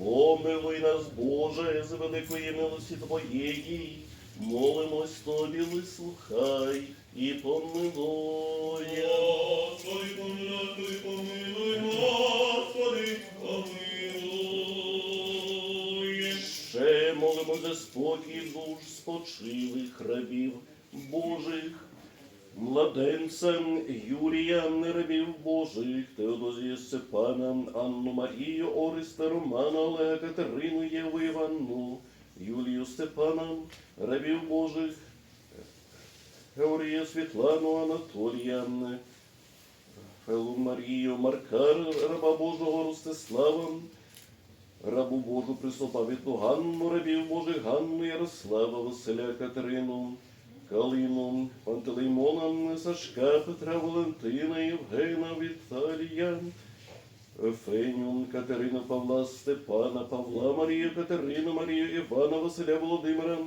Помилуй нас, Боже, з великої милості Твоєї, молимось Тобі, вислухай і помилуй. Господи, помилуй, помилуй, Господи, помилуй. Ще молимо за спокій душ спочилих рабів Божих, младенця Юрія, рабів Божих, Теодозія Степана, Анну Марію, Ориста, Романа, Олега, Катерину, Єву, Іванну, Юлію Степана, рабів Божих, Георгія Світлану, Анатолія, Фелу Марію, Марка, раба Божого Ростислава, рабу Божу Пресоповітну Ганну, рабів Божих Ганну, Ярослава, Василя, Катерину, Калину, Пантелеймона, Сашка, Петра, Валентина, Євгена, Віталія, Феню, Катерину, Павла, Степана, Павла, Марію, Катерину, Марію, Івана, Василя, Володимира,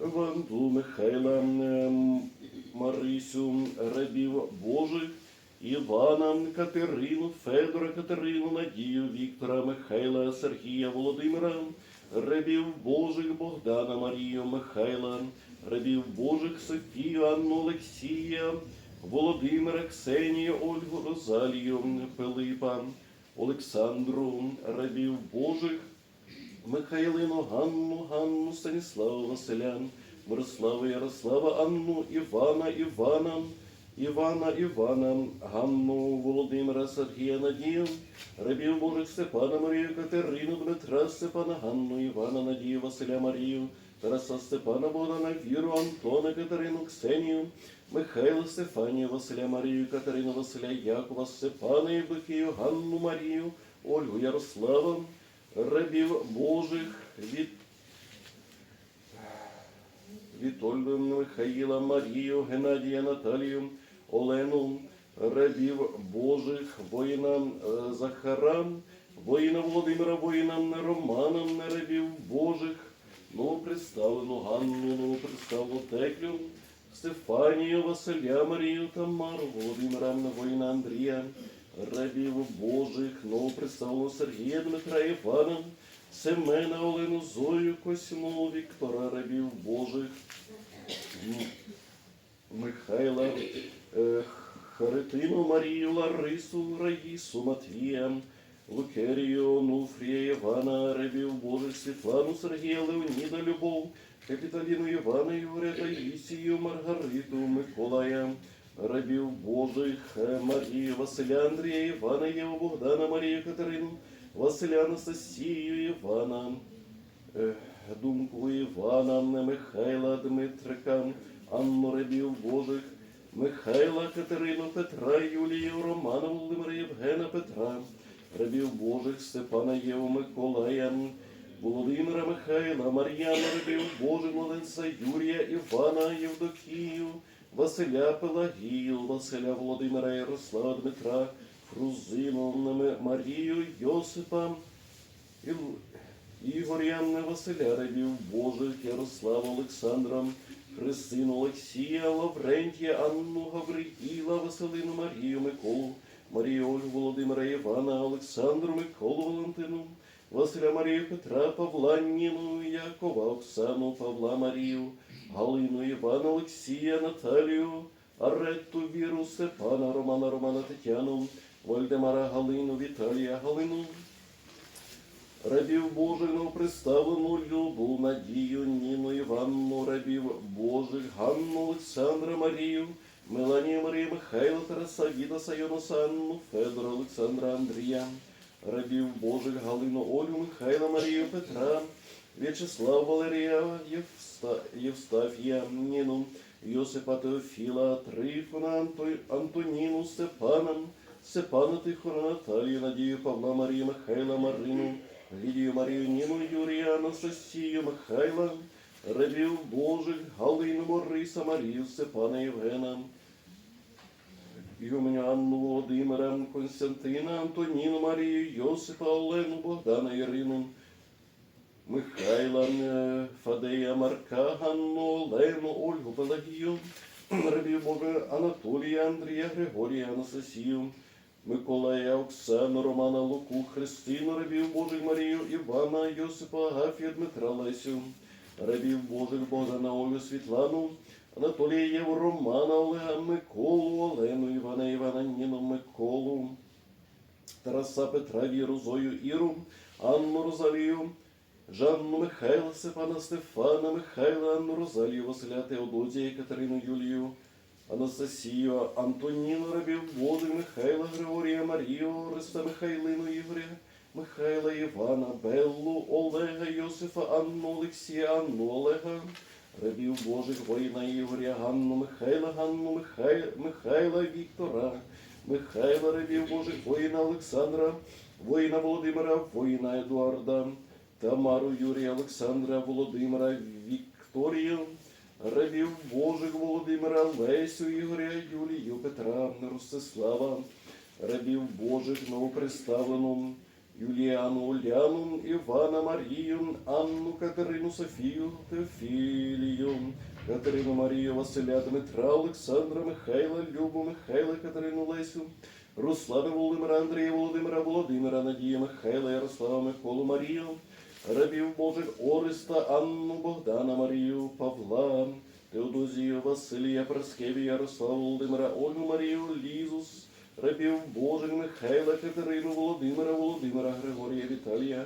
Ванду, Михайла, ем, Марисю, рабів Божих, Івана, Катерину, Федора, Катерину, Надію, Віктора, Михайла, Сергія, Володимира, рабів Божих, Богдана, Марію, Михайла, рабів Божих, Софію, Анну, Олексія, Володимира, Ксенію, Ольгу, Розалію, Пилипа, Олександру, рабів Божих, Михайлину, Ганну, Ганну, Станіслава, Василя, Мирослава, Ярослава, Анну, Івана, Івана, Івана, Івана, Ганну, Володимира, Сергія, Надію, рабів Божих Степана, Марію, Катерину, Дмитра, Степана, Ганну, Івана, Надію, Василя, Марію, Тараса, Степана, Богдана, Віру, Антона, Катерину, Ксенію, Михайла, Стефанію, Василя, Марію, Катерину, Василя, Якова, Степана, Євдокію, Ганну, Марію, Ольгу, Ярослава, рабів Божих від Ольги Михаїла, Марію, Геннадія, Наталію, Олену, рабів Божих, воїна е, Захара, воїна Володимира, воїна Романа, рабів Божих, ну представлену Ганну, ну представлену Теклю, Стефанію, Василя, Марію, Тамару, Володимира, воїна Андрія, рабів Божих, ну представлену Сергія, Дмитра, Івана, Семена, Олену, Зою, Косьму, Віктора, рабів Божих, Михайла, Харитину, Марію, Ларису, Раїсу, Матвія, Лукерію, Онуфрія, Івана, рабів Божих, Світлану, Сергія, Леоніда, Любов, Капіталіну Івана, Юрія, Таїсію, Маргариту, Миколая, рабів Божих, е, Марію, Василя, Андрія, Івана, Єву, Богдана, Марію, Катерину, Василя, Анастасію, Івана, думку Івана, Михайла, Дмитрика, Анну рабів Божих, Михайла, Катерину, Петра, Юлію, Романа, Володимира, Євгена, Петра, рабів Божих, Степана, Єву, Миколая, Володимира, Михайла, Мар'яна, рабів Божих, Младенця, Юрія, Івана, Євдокію, Василя, Пелагію, Василя, Володимира, Ярослава, Дмитра, Фрузину, Марію, Йосипа, Іл- Ігоря, Василя, рабів Божих, Ярослава, Олександра, Христину, Олексія, Лаврентія, Анну, Гавриїла, Василину, Марію, Миколу, Марію, Ольгу, Володимира, Івана, Олександру, Миколу, Валентину, Василя, Марію, Петра, Павла, Ніну, Якова, Оксану, Павла, Марію, Галину, Івана, Олексія, Наталію, Аретту, Віру, Степана, Романа, Романа, Тетяну, Вальдемара, Галину, Віталія, Галину, Рабів Божих новоприставлену Любу, Надію, Ніну, Іванну, рабів Божих, Ганну, Олександра, Марію, Меланію, Марію, Михайла, Тараса, Відаса, Йоноса, Анну, Федора, Олександра, Андрія, рабів Божих, Галину, Ольгу, Михайла, Марію, Петра, В'ячеслав, Валерія, Євста, Євстафія, Ніну, Йосипа, Теофіла, Трифона, Анто- Антоніну, Степана, Степана Тихона, Наталію, Надію, Павла, Марію, Михайла, Марину, Лідію, Марію, Ніну, Юрія, Анастасію, Михайла, рабів Божих, Галину, Мориса, Марію, Степана, Євгена, Юменю, Анну, Володимира, Константина, Антоніну, Марію, Йосипа, Олену, Богдана, Ірину, Михайла, е, Фадея, Марка, Ганну, Олену, Ольгу, Пелагію, рабів Бога, Анатолія, Андрія, Григорія, Анастасію, Миколая, Оксану, Романа, Луку, Христину, рабів Божих Марію, Івана, Йосипа, Агафія, Дмитра, Лесю, рабів Божих Богдана, Олю, Світлану, Анатолія, Єву, Романа, Олега, Миколу, Олену, Івана, Івана, Ніну, Миколу, Тараса, Петра, Віру, Зою, Іру, Анну, Розалію, Жанну Михайла, Степана, Стефана, Михайла, Анну, Розалію, Василя, Теодозія, Катерину, Юлію, Анастасію, Антоніну, рабів Божих, Михайла, Григорія, Марію, Ореста, Михайлину, Ігоря, Михайла, Івана, Беллу, Олега, Йосифа, Анну, Олексія, Анну, Олега, рабів Божих, воїна Ігоря, Ганну, Михайла, Ганну, Михай... Михайла, Віктора, Михайла, рабів Божих, воїна Олександра, воїна Володимира, воїна Едуарда, Тамару, Юрія, Олександра, Володимира, Вікторію, рабів Божих Володимира, Лесю, Ігоря, Юлію, Петра, Ростислава, рабів Божих новоприставлену, Юліану, Уляну, Івана, Марію, Анну, Катерину, Софію, Теофілію, Катерину Марію, Василя, Дмитра, Олександра, Михайла, Любу, Михайла, Катерину Лесю, Руслана Володимира, Андрія Володимира, Володимира, Надія, Михайла, Ярослава, Миколу, Марію, рабів Божих Ориста, Анну, Богдана, Марію, Павла, Теодозію, Василія, Параскевія, Ярослава, Володимира, Ольгу, Марію, Лізус, рабів Божих Михайла, Катерину, Володимира, Володимира, Григорія, Віталія,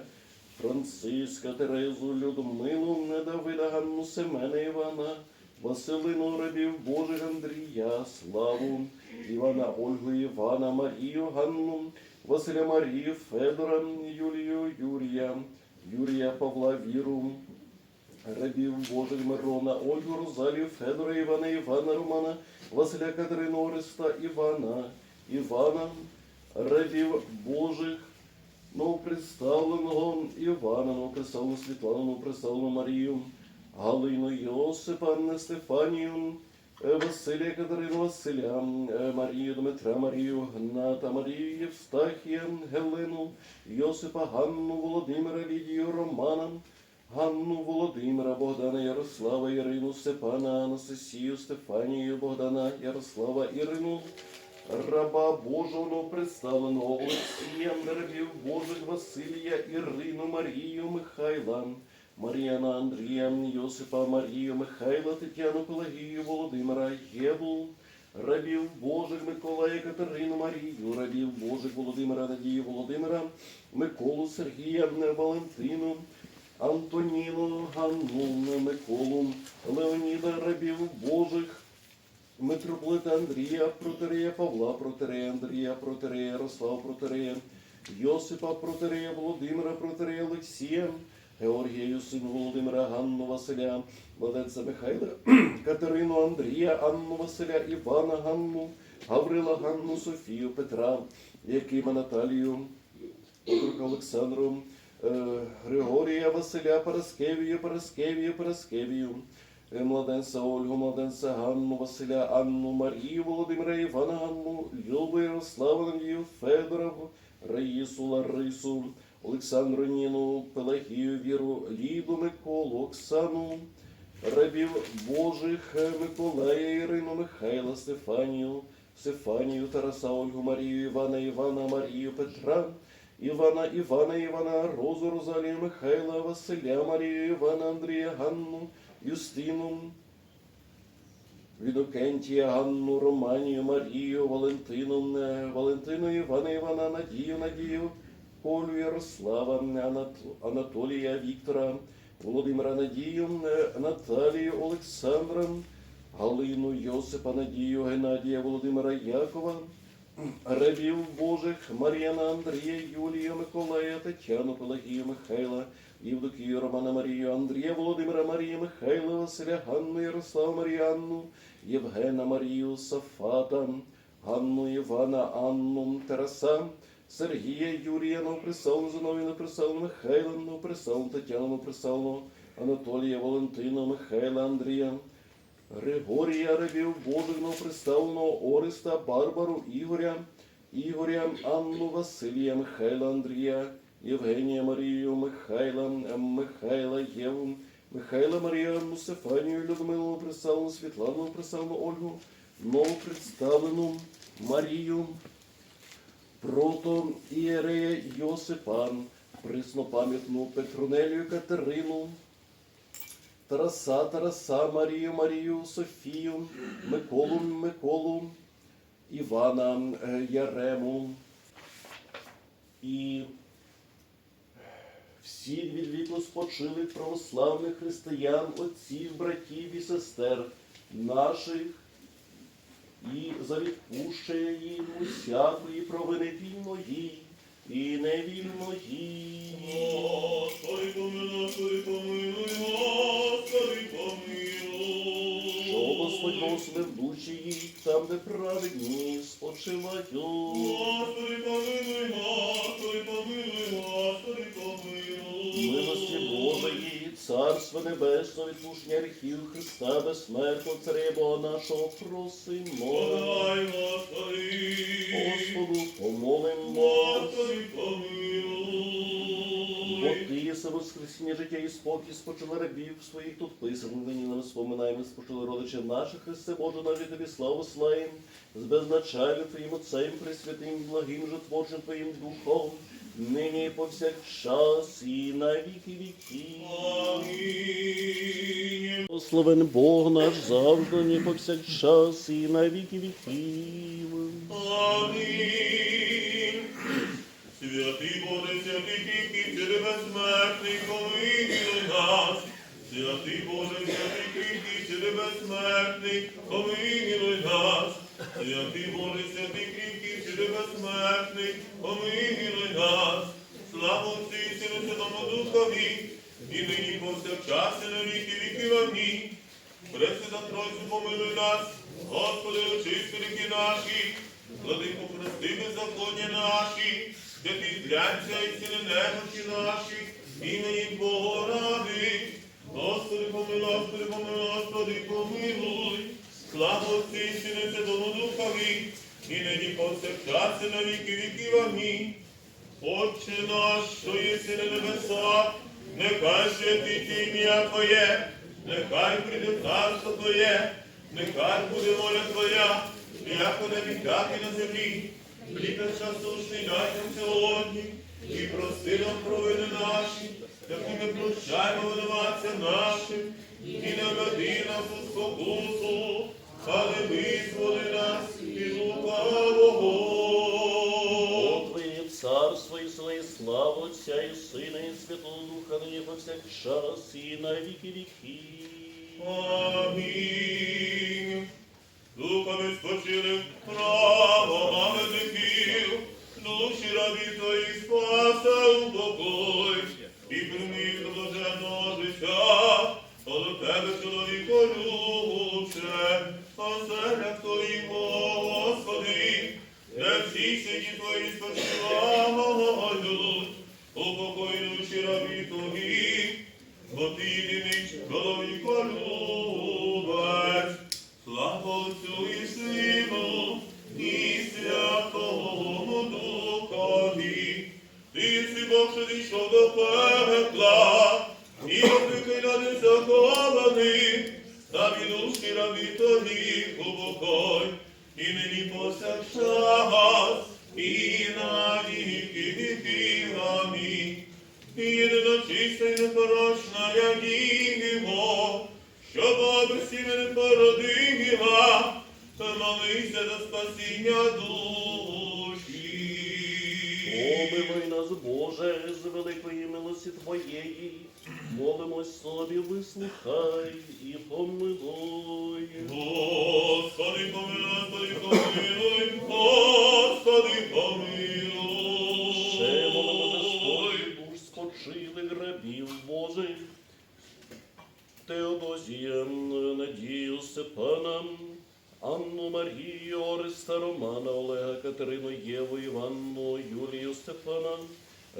Франциска, Терезу, Людмилу, Давида, Ганну, Семена, Івана, Василину, рабів Божих Андрія, Славу, Івана, Ольгу, Івана, Марію, Ганну, Василя Марію, Федора, Юлію, Юрія, Юрія Павла, Віру, рабів Божих Мирона, Ольгу, Розалію, Федора, Івана, Івана, Романа, Василя Катерину, Ореста, Івана, Івана, рабів Божих, новопредставленого Івана, новопредставлену Світлану, новопредставлену Марію, Галину, Йосипа, Стефанію, Василія Катерину, Василя, е, Марію, Дмитра, Марію, Гната, Марію, Євстахія, Гелену, Йосипа, Ганну, Володимира, Лідію, Романа, Ганну, Володимира, Богдана, Ярослава, Ірину, Степана, Анастасію, Стефанію, Богдана, Ярослава, Ірину, раба Божого представленого Олексія, рабів Божих Василія, Ірину, Марію, Михайла, Мар'яна, Андрія, Йосипа, Марію, Михайла, Тетяну, Пелагію, Володимира, Єву, рабів Божих Миколая, Катерину, Марію, рабів Божих Володимира, Надію, Володимира, Миколу, Сергія, Валентину, Антоніну, Ганну, Миколу, Леоніда, рабів Божих, митрополита Андрія, протерея Павла, протерея Андрія, протерея Ярослава, протерея Йосипа, протерея Володимира, протерея Олексія, Георгія, сину Володимира, Ганну Василя, младенця Михайла, Катерину Андрія, Анну Василя, Івана, Ганну, Гаврила, Ганну, Софію, Петра, Якима Наталію, Петрука Олександру, е, Григорія Василя, Параскевію, Параскевію, Параскевію, е, младенця Ольгу, младенця Ганну, Василя, Анну, Марію, Володимира, Івана, Ганну, Любу, Ярослава, Надію, Федора, Раїсу, Ларису, Олександру, Ніну, Пелагію, Віру, Ліду, Миколу, Оксану, рабів Божих, е, Миколая, Ірину, Михайла, Стефанію, Стефанію, Тараса, Ольгу, Марію, Івана, Івана, Марію, Петра, Івана, Івана, Івана, Розу, Розалію, Михайла, Василя, Марію, Івана, Андрія, Ганну, Юстину, Відокентія, Ганну, Романію, Марію, Валентину, Валентину, Івана, Івана, Надію, Надію, Колю, Ярослава, Анатолія, Віктора, Володимира, Надію, е, Наталію, Олександра, Галину, Йосипа, Надію, Геннадія, Володимира, Якова, рабів Божих, Мар'яна, Андрія, Юлію, Миколая, Тетяну, Пелагію, Михайла, Євдокію, Романа, Марію, Андрія, Володимира, Марія, Михайла, Василя, Ганну, Ярослава, Маріанну, Євгена, Марію, Сафата, Ганну, Івана, Анну, Тараса, Сергія, Юрія, Новоприсавну, Зиновію, Новоприсавну, Михайла, Новоприсавну, Тетяну, Новоприсавну, Анатолія, Валентину, Михайла, Андрія, Григорія, рабів Божих, новоприставленого Ориста, Барбару, Ігоря, Ігоря, Анну, Василія, Михайла, Андрія, Євгенія, Марію, Михайла, Михайла, Єву, Михайла, Марію, Анну, Стефанію, Людмилу, новоприставлену Світлану, новоприставлену Ольгу, новопредставлену Марію, прото ієрея Йосипа, приснопам'ятну Петронелію Катерину, Тараса, Тараса, Марію, Марію, Софію, Миколу, Миколу, Івана, е, Ярему. І всі від віку спочилих православних християн, отців, братів і сестер наших, і за відпущення їм усякої провини вільної і невільної. Господи, помилуй, Господи, помилуй, Господи, помилуй. Що Господь благословив душі їх, там, де праведні спочивають. Царство Небесного, відпущення гріхів Христа безсмертного, Царя Бога нашого просимо. Подай, Господи. Господу помолимо. Господи, Бо помилуй. ти єси воскресіння життя і спокій спочили рабів своїх тут писаних, нині нам споминаємо, спочили родичів наших, Христе Боже, навіть тобі славу славим, з безначальним Твоїм Отцем, Пресвятим, благим же творчим Твоїм Духом, нині і повсякчас і на віки віків. Амінь. Бог наш завжди, ні повсякчас і на віки віків. Амінь. Святий Боже, святий кріпкий, святий безсмертний, помилуй нас. Святий Боже, святий кріпкий, святий безсмертний, помилуй нас. Святий Боже, святий кріпкий, святий безсмертний, помилуй нас. Слава Отцю і Сину, Святому Духові, і нині повсякчас, і на віки віків. Амінь. Пресвята Тройцю, помилуй нас, Господи, очисти ріки наші, владико, прости беззаконня наші, святи зглянься і ціни немочі наші, імені Твого ради. Господи, помилуй, Господи, помилуй, Господи, помилуй. Слава Отцю і Сину, Святому Духові, і нині повсякчас, і на віки віків. Амінь. Отче наш, що єси на небесах, нехай святить ім'я Твоє, нехай прийде царство Твоє, нехай буде воля Твоя, як на так і на землі. Хліб наш насущний дай нам сьогодні, і прости нам провини наші, як і ми прощаємо винуватцям нашим, і не веди нас у спокусу, але визволи нас повсякчас і на віки віків. Амінь. Духами спочили право мами віків, душі рабі твої спаса у покой, і прийми до блаженного життя, але тебе чоловіко любче, оселя твоїмо, Господи, де всі сині твої спочивають, упокой слава душ спочилих рабів Божих. Теодозія, Надію Степана, Анну Марію, Ореста Романа, Олега, Катерину, Єву, Іванну, Юлію Степана,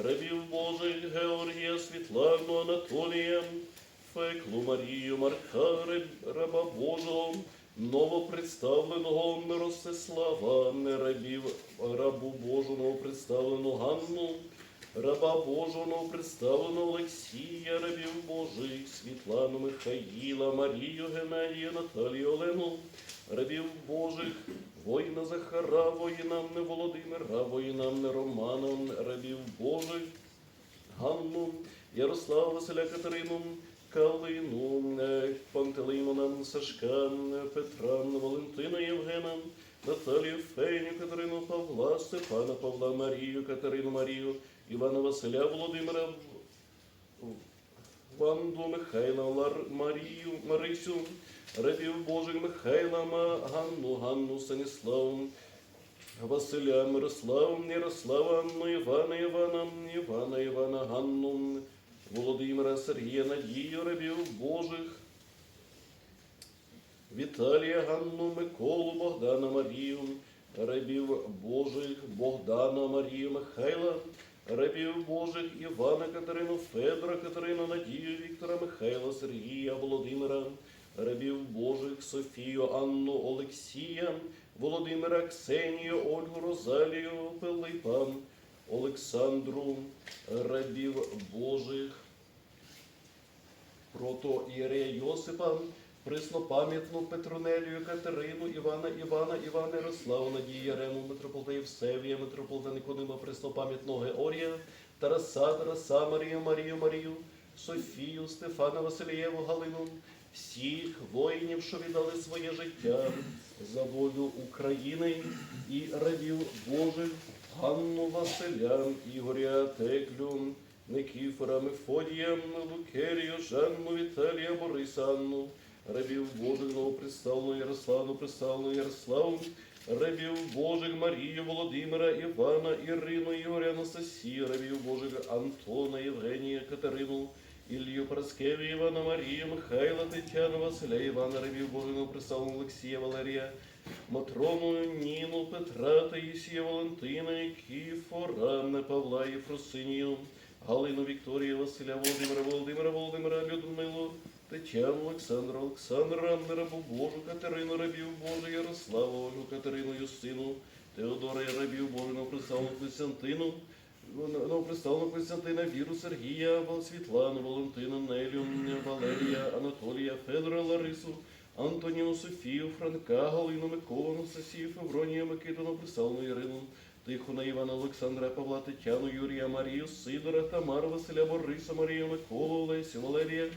рабів Божих, Георгія, Світлану, Анатолія, Феклу Марію, Марка, раба Божого, новопредставленого Миростислава, рабів, рабу Божу, новопредставлену Ганну, раба Божого, новопредставленого Олексія, рабів Божих, Світлану, Михаїла, Марію, Геннадію, Наталію, Олену, рабів Божих, воїна Захара, воїна не Володимира, воїна не Романа, рабів Божих, Ганну, Ярослава, Василя Катерину, Калину, е, Пантелеймона, Сашка, Петра, Валентина, Євгена, Наталію, Феню, Катерину, Павла, Степана, Павла, Марію, Катерину, Марію, Івана Василя, Володимира, Ванду, Михайла, Лар, Марію, Марисю, Рабів Божих, Михайла, Ганну, Ганну, Станіславу, Василя, Мирослава, Ярослава, Анну, Івана, Івана, Івана, Івана, Ганну, Володимира, Сергія, Надію, рабів Божих, Віталія, Ганну, Миколу, Богдана, Марію, рабів Божих, Богдана, Марію, Михайла, рабів Божих, Івана, Катерину, Федора, Катерину, Надію, Віктора, Михайла, Сергія, Володимира, рабів Божих, Софію, Анну, Олексія, Володимира, Ксенію, Ольгу, Розалію, Пилипа, Олександру, рабів Божих, прото Ірея Йосипа, преснопам'ятну Петронелію, Катерину, Івана, Івана, Івана, Ярославу, Надію, Ярему, митрополита Євсевія, митрополита Никодима, преснопам'ятного Георгія, Тараса, Тараса, Марію, Марію, Марію, Софію, Стефана, Василієву, Галину, всіх воїнів, що віддали своє життя за волю України і рабів Божих, Ганну Василя, Ігоря Теклю, Никіфора, Мефодія, Лукерію, Жанну, Віталія, Бориса, Анну, рабів Божих, новоприставлену Ярославу, приставлену Ярославу, рабів Божих, Марію, Володимира, Івана, Ірину, Ігоря, Анастасію, рабів Божих, Антона, Євгенія, Катерину, Ілью Параскеві, Івана, Марію, Михайла, Тетяну, Василя, Івана, рабів Божих, новоприставлену Олексія, Валерія, Матрону, Ніну, Петра, Таїсія, Валентина, Кіфора, Павла, Єфросинію, Галину, Вікторію, Василя, Володимира, Володимира, Володимира, Людмилу, Тетяну, Олександра, Олександра, Рабу Божу, Катерину, рабів Божу, Ярославу, Ольгу, Катерину, Юстину, Теодора, рабів Божу, Новоприставлену Константину, Новоприставлену Константина, Віру, Сергія, Світлану, Валентину, Нелю, Валерія, Анатолія, Федора, Ларису, Антоніну, Софію, Франка, Галину, Миколу, Анастасію, Февронія, Микиту, Новоприставлену Ірину, Тихона, Івана, Олександра, Павла, Тетяну, Юрія, Марію, Сидора, Тамару, Василя, Бориса, Марію, Миколу, Олесю, Валерія,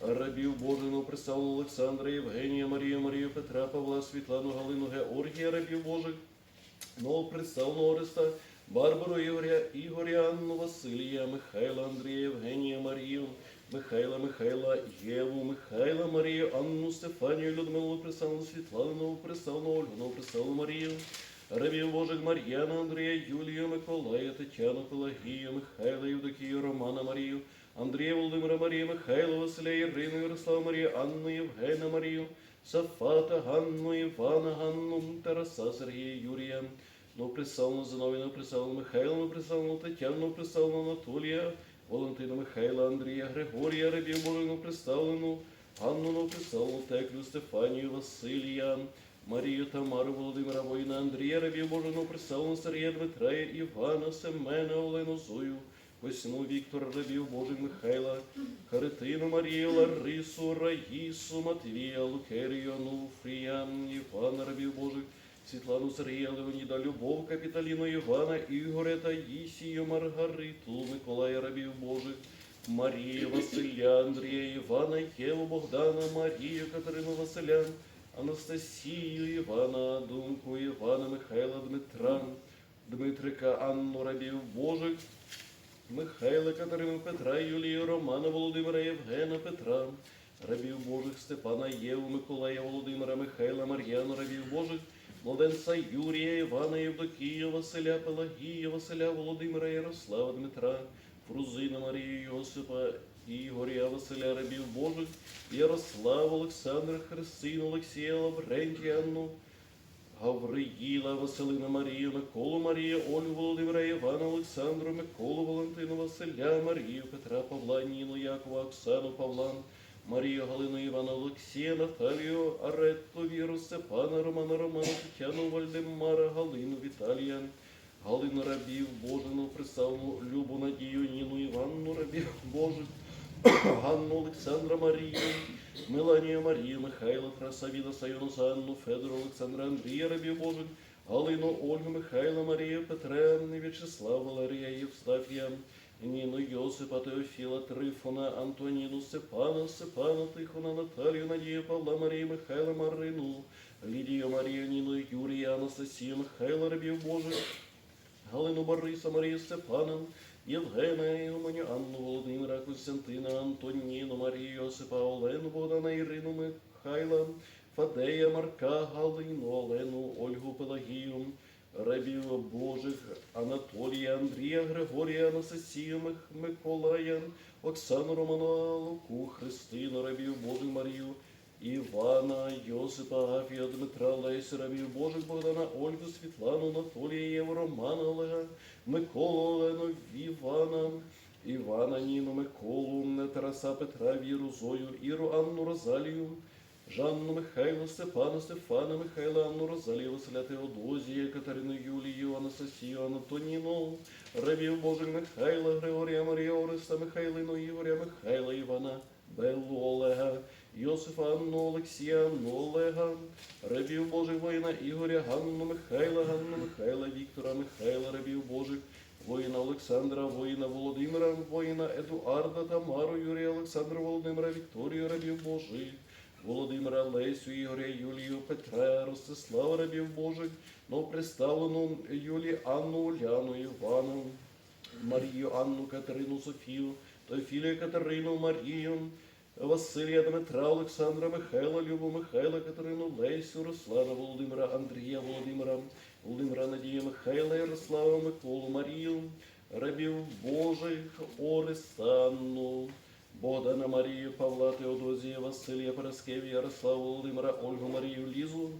рабів Божину, представлену Олександра, Євгенія, Марію, Марію, Петра, Павла, Світлану, Галину, Георгія, рабів Божих, новопредставленого Ореста, Барбару, Ігоря, Ігоря, Анну, Василія, Михайла, Андрія, Євгенія, Марію, Михайла, Михайла, Єву, Михайла, Марію, Анну, Стефанію, Людмилу, представлену Світлану, новопредставлену Ольгу, новопредставлену Марію, Рабів Божих Мар'яна, Андрія, Юлію, Миколая, Тетяну, Пелагію, Михайла, Євдокію, Романа, Марію, Андрія, Володимира, Марію, Михайла, Василя, Ірину, Ярослава, Марію, Анну, Євгена, Марію, Сафата, Ганну, Івана, Ганну, Тараса, Сергія, Юрія, ну, представлену Зиновіну, представлену Михайлу, представлену Тетяну, представлену Анатолія, Валентина, Михайла, Андрія, Григорія, Рабів Божину, представлену, Ганну, ну, представлену Теклю, Стефанію, Василія, Марію, Тамару, Володимира, воїна, Андрія, Рабів Божину, представлену Сергія, Дмитра, Івана, Семена, Олену, Зою, Весну, Віктора, Рабів Божих, Михайла, Харитину, Марію, Ларису, Раїсу, Матвія, Лукерію, Ануфрія, Івана, Рабів Божих, Світлану, Сергія, Леоніда, Любов, Капіталіну, Івана, Ігоря, Таїсію, Маргариту, Миколая, Рабів Божих, Марію, Василя, Андрія, Івана, Єву, Богдана, Марію, Катерину, Василя, Анастасію, Івана, Думку, Івана, Михайла, Дмитра, Дмитрика, Анну, Рабів Божих, Михайла, Катерину, Петра, Юлію, Романа, Володимира, Євгена, Петра, рабів Божих, Степана, Єву, Миколая, Володимира, Михайла, Мар'яну, рабів Божих, Младенця Юрія, Івана, Євдокія, Василя, Пелагія, Василя, Володимира, Ярослава, Дмитра, Фрузина, Марію, Йосипа, Ігоря, Василя, рабів Божих, Ярослава, Олександра, Христину, Олексія, Лаврентія, Анну, Гавриїла, Василина Марію, Миколу Марію, Ольгу Володимира, Івана, Олександру, Миколу, Валентину, Василя, Марію, Петра, Павла, Ніну, Якова, Оксану, Павла, Марію, Галину, Івана, Олексія, Наталію, Аретту, Віру, Степана, Романа, Романа, Тетяну, Вальдемара, Галину, Віталія, Галину Рабів, Божину, представлену Любу, Надію, Ніну, Іванну, Рабів, Божих, Ганну Олександра Марію, Меланію Марію, Михайла, Красавіда, Сайону, Анну, Федора, Олександра, Андрія, Рабів Божих, Галину, Ольгу, Михайла, Марію, Петра, В'ячеслав, Валерія, Євстафія, Ніну, Йосипа, Теофіла, Трифона, Антоніну, Степана, Степана, Тихона, Наталію, Надію, Павла, Марію, Михайла, Марину, Лідію, Марію, Ніну, Юрія, Анастасію, Михайла, Рабів Божих, Галину Бориса, Марію Степана, Євгена, Ігоменю, Анну Володимира, Костянтина, Антоніну, Марію Йосипа, Олену, Богдана, Ірину, Михайла, Фадея, Марка, Галину, Олену, Ольгу Пелагію, Рабів Божих, Анатолія, Андрія, Григорія, Анастасію, Миколая, Оксану Романа, Луку, Христину, Рабів Божих, Марію, Івана, Йосипа, Агафія, Дмитра, Лесю, Рабів Божих, Богдана, Ольгу, Світлану, Анатолія, Єву, Романа, Олега, Миколу, Олену, Івана, Івана, Ніну, Миколу, Тараса, Петра, Віру, Зою, Іру, Анну, Розалію, Жанну, Михайлу, Степана, Стефана, Михайла, Анну, Розалію, Василя, Теодозія, Катерину, Юлію, Анастасію, Антоніну, Рабів Божих, Михайла, Григорія, Марія, Ориста, Михайлину, Ігоря, Михайла, Івана, Беллу, Олега, Йосифа, Анну, Олексія, Анну, Олега, Рабів Божих, воїна, Ігоря, Ганну, Михайла, Ганну, Михайла, Віктора, Михайла, Рабів Божих, воїна Олександра, воїна Володимира, воїна Едуарда, Тамару, Юрія, Олександра, Володимира, Вікторію, Рабів Божих, Володимира, Лесю, Ігоря, Юлію, Петра, Ростислава, Рабів Божих, новоприставлену Юлі, Анну, Уляну, Івану, Марію, Анну, Катерину, Софію, Теофілію, Катерину, Марію, Василія, Дмитра, Олександра, Михайла, Любу, Михайла, Катерину, Лесю, Руслана, Володимира, Андрія, Володимира, Володимира, Надія, Михайла, Ярослава, Миколу, Марію, рабів Божих, Орисанну, Богдана Марію, Павла, Теодозія, Василія, Параскевія, Ярослава, Володимира, Ольгу, Марію, Лізу,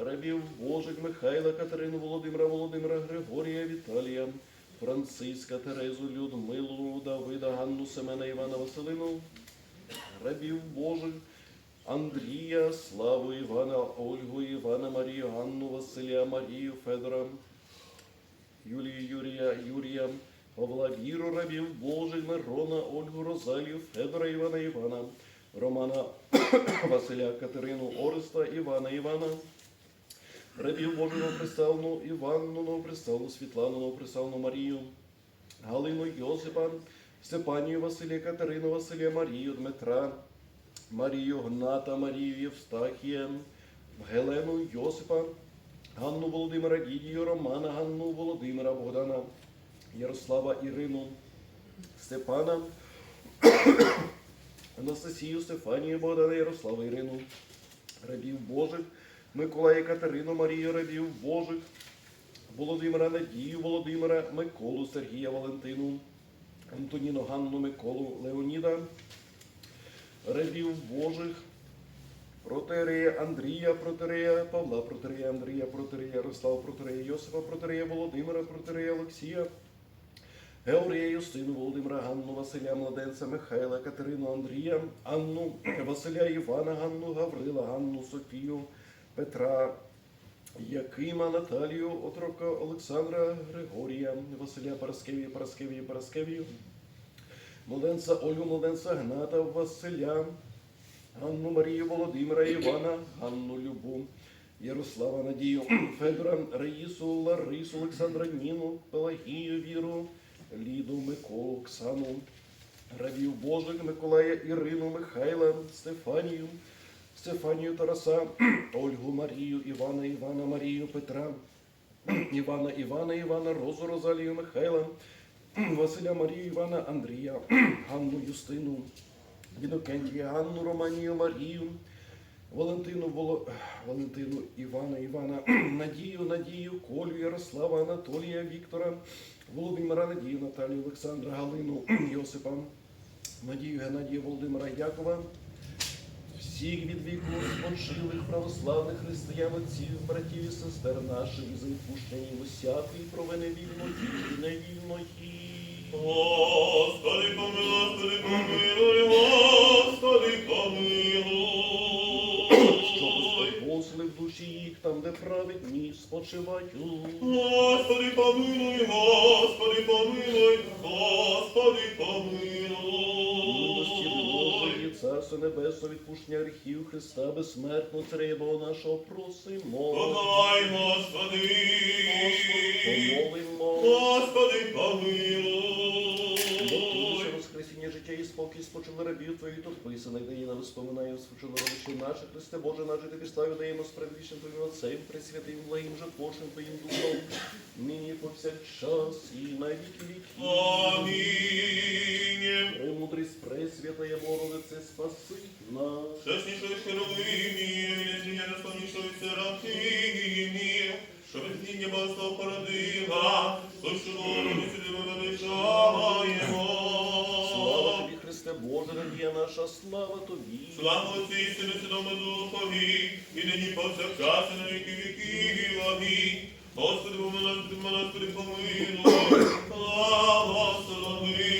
рабів Божих, Михайла, Катерину, Володимира, Володимира, Григорія, Віталія, Франциска, Терезу, Людмилу, Давида, Ганну, Семена, Івана, Василину, рабів Божих, Андрія, Славу, Івана, Ольгу, Івана, Марію, Ганну, Василія, Марію, Федора, Юлію, Юрія, Юрія, Павла, Віру, рабів Божих, Мирона, Ольгу, Розалію, Федора, Івана, Івана, Романа, Василя, Катерину, Ореста, Івана, Івана, рабів Божих, новоприставну, Іванну, новоприставну, Світлану, новоприставну, Марію, Галину, Йосипа, Степанію, Василія, Катерину, Василія, Марію, Дмитра, Марію, Гната, Марію, Євстахія, Гелену, Йосипа, Ганну Володимира, Гідію, Романа, Ганну Володимира, Богдана, Ярослава, Ірину, Степана, Анастасію, Стефанію, Богдана, Ярослава, Ірину, рабів Божих, Миколая, Катерину, Марію, рабів Божих, Володимира, Надію, Володимира, Миколу, Сергія, Валентину, Антоніну, Ганну, Миколу, Леоніда, рабів Божих, Протерея Андрія, Протерея Павла, Протерея Андрія, Протерея Ярослава, Протерея Йосифа, Протерея Володимира, Протерея Олексія, Георгія Юстину, Володимира, Ганну, Василя, Младенця, Михайла, Катерину, Андрія, Анну, Василя, Івана, Ганну, Гаврила, Ганну, Софію, Петра, Якима, Наталію, отрока Олександра, Григорія, Василя Параскевія, Параскевія, Параскевію, Младенця Олю, Младенця Гната, Василя, Ганну Марію Володимира, Івана, Ганну Любу, Ярослава Надію, Федора, Раїсу, Ларису, Олександра Ніну, Пелагію, Віру, Ліду, Миколу, Оксану, Равів Божих, Миколая, Ірину, Михайла, Стефанію, Стефанію Тараса, Ольгу Марію, Івана, Івана Марію, Петра, Івана, Івана, Івана, Розу Розалію, Михайла, Василя Марію, Івана, Андрія, Ганну Юстину, Вінокентія, Ганну Романію, Марію, Валентину, Воло... Валентину Івана, Івана, Надію, Надію, Колю, Ярослава, Анатолія, Віктора, Володимира, Надію, Наталію, Олександра, Галину, Йосипа, Надію, Геннадія, Володимира, Якова, всіх від віку спочилих православних християн, отців, братів і сестер наших, за відпущення усякої провини вільної і невільної. Господи, помилуй, Господи, помилуй, Господи, Що помилуй. послив душі їх там, де праведні спочивають. Господи, помилуй, Господи, помилуй, Господи, помилуй. Царство Небесне, відпущення гріхів Христа, безсмертно треба нашого просимо. Подай, Господи, Господи, Помолимо. Господи, помилуй. І спокій спочили рабів Твоїх тут писаних, нині нам споминаємо спочили родичів наших, Христе Боже, наш ти підставі даємо справедливішим Твоїм Отцем, Пресвятим, благим же Божим Твоїм Духом, нині повсякчас і на віки віки. Амінь. Премудрість Пресвятая Богородице, спаси нас. Чеснішої херовимі, вінезніння наславнішої серафимі, що бездіння багатство породила, то сюди ми величаємо. Слава Боже, надія наша, слава Тобі. Слава Отцю і Сину, Святому Духові, і нині повсякчас і на віки віків. Амінь. Господи, помилуй, Господи, помилуй, благослови.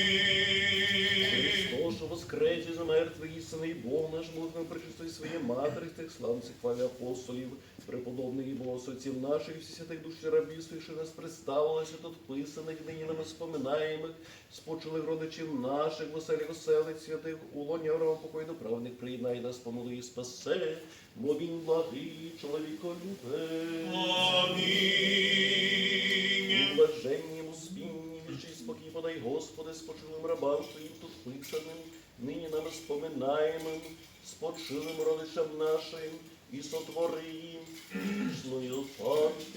Христос, що воскрес із і Бог наш Бог причистой своєї матері, тих славців хвалі апостолів, преподобних і богословців наших, всі святих душі рабів своїх, що нас представилося тут писаних, нині нами споминаємих, спочилих родичів наших, веселих оселих, святих, у лоні орава покойно правних, приєднай нас, помилуй і спасе, бо він благий, чоловіколюбець. Амінь. Блаженнім успінні, вічий спокій подай, Господи, спочилим рабам Твоїм тут писаним, нині нам споминаємим, спочилим родичам нашим, і сотвори їм вічною пам'ять.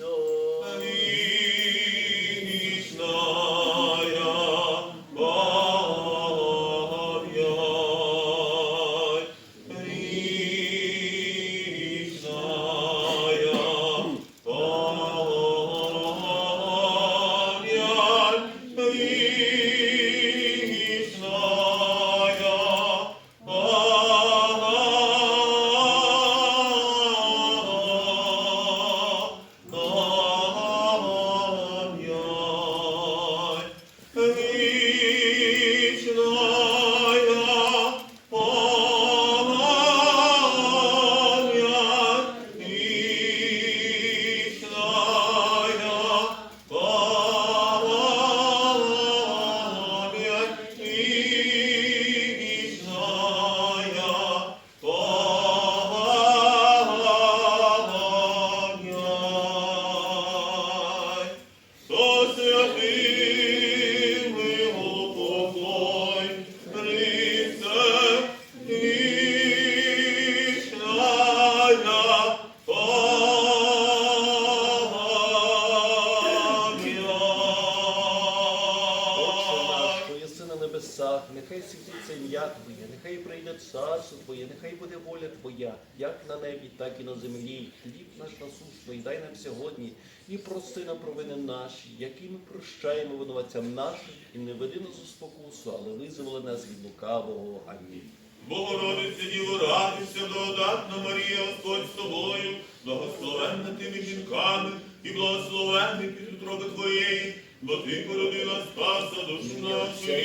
Світиться ім'я Твоє, нехай прийде царство Твоє, нехай буде воля Твоя, як на небі, так і на землі. Хліб наш насущний, дай нам сьогодні і прости нам провини наші, які ми прощаємо винуватцям нашим, і не веди нас у спокусу, але визволи нас від лукавого. Амінь. Богородиця Діво, радуйся, благодатна Марія, Господь з тобою, благословенна ти між жінками, і благословенний плід утроби твоєї, бо ти породила спаса душ наших.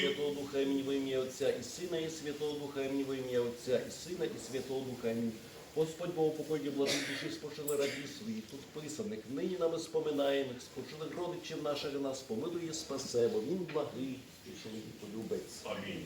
Святого Духа, імені во ім'я Отця, і Сина, і Святого Духа, імені во ім'я Отця, і Сина, і Святого Духа, імені. Господь Бог покої влади душі спочили раді своїх, тут писаних, нині нами споминаємих, спочилих родичів наших нас помилує, спасе, бо він благий, і чоловік полюбець. Амінь.